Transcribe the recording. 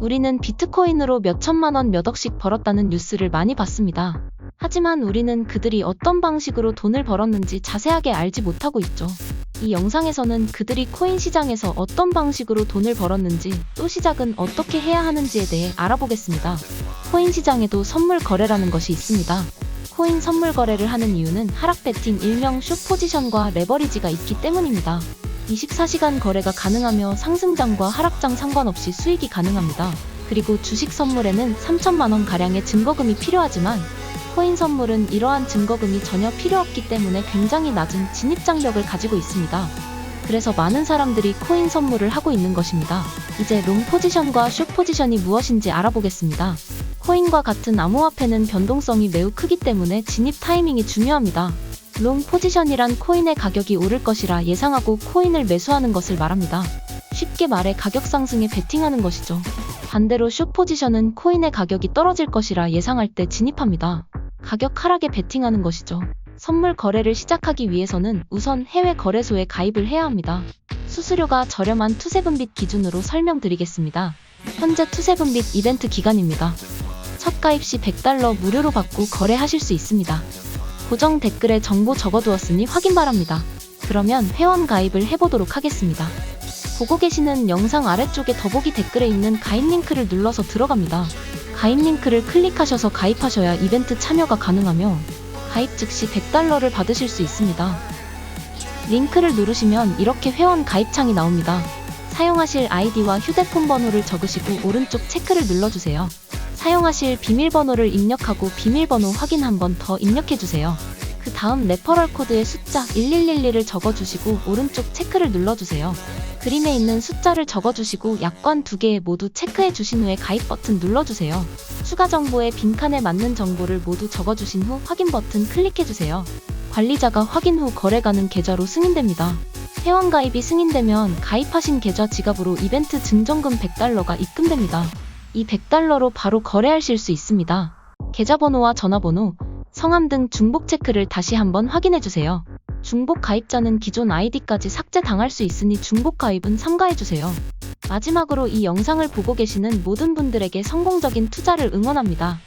우리는 비트코인으로 몇 천만 원 몇 억씩 벌었다는 뉴스를 많이 봤습니다. 하지만 우리는 그들이 어떤 방식으로 돈을 벌었는지 자세하게 알지 못하고 있죠. 이 영상에서는 그들이 코인 시장에서 어떤 방식으로 돈을 벌었는지 또 시작은 어떻게 해야 하는지에 대해 알아보겠습니다. 코인 시장에도 선물 거래라는 것이 있습니다. 코인 선물 거래를 하는 이유는 하락 배팅 일명 숏 포지션과 레버리지가 있기 때문입니다. 24시간 거래가 가능하며 상승장과 하락장 상관없이 수익이 가능합니다. 그리고 주식 선물에는 3천만 원 가량의 증거금이 필요하지만 코인 선물은 이러한 증거금이 전혀 필요 없기 때문에 굉장히 낮은 진입장벽을 가지고 있습니다. 그래서 많은 사람들이 코인 선물을 하고 있는 것입니다. 이제 롱 포지션과 숏 포지션이 무엇인지 알아보겠습니다. 코인과 같은 암호화폐는 변동성이 매우 크기 때문에 진입 타이밍이 중요합니다. 롱 포지션이란 코인의 가격이 오를 것이라 예상하고 코인을 매수하는 것을 말합니다. 쉽게 말해 가격 상승에 베팅하는 것이죠. 반대로 숏 포지션은 코인의 가격이 떨어질 것이라 예상할 때 진입합니다. 가격 하락에 베팅하는 것이죠. 선물 거래를 시작하기 위해서는 우선 해외 거래소에 가입을 해야 합니다. 수수료가 저렴한 투세분빛 기준으로 설명드리겠습니다. 현재 투세분빛 이벤트 기간입니다. 첫 가입 시 100달러 무료로 받고 거래하실 수 있습니다. 고정 댓글에 정보 적어두었으니 확인 바랍니다. 그러면 회원 가입을 해보도록 하겠습니다. 보고 계시는 영상 아래쪽에 더보기 댓글에 있는 가입 링크를 눌러서 들어갑니다. 가입 링크를 클릭하셔서 가입하셔야 이벤트 참여가 가능하며 가입 즉시 100달러를 받으실 수 있습니다. 링크를 누르시면 이렇게 회원 가입 창이 나옵니다. 사용하실 아이디와 휴대폰 번호를 적으시고 오른쪽 체크를 눌러주세요. 사용하실 비밀번호를 입력하고 비밀번호 확인 한 번 더 입력해주세요. 그 다음 레퍼럴 코드의 숫자 1111을 적어주시고 오른쪽 체크를 눌러주세요. 그림에 있는 숫자를 적어주시고 약관 두 개 모두 체크해 주신 후에 가입 버튼 눌러주세요. 추가 정보에 빈칸에 맞는 정보를 모두 적어주신 후 확인 버튼 클릭해 주세요. 관리자가 확인 후 거래 가능 계좌로 승인됩니다. 회원 가입이 승인되면 가입하신 계좌 지갑으로 이벤트 증정금 100달러가 입금됩니다. 이 100달러로 바로 거래하실 수 있습니다. 계좌번호와 전화번호, 성함 등 중복 체크를 다시 한번 확인해 주세요. 중복 가입자는 기존 아이디까지 삭제당할 수 있으니 중복 가입은 삼가해주세요. 마지막으로 이 영상을 보고 계시는 모든 분들에게 성공적인 투자를 응원합니다.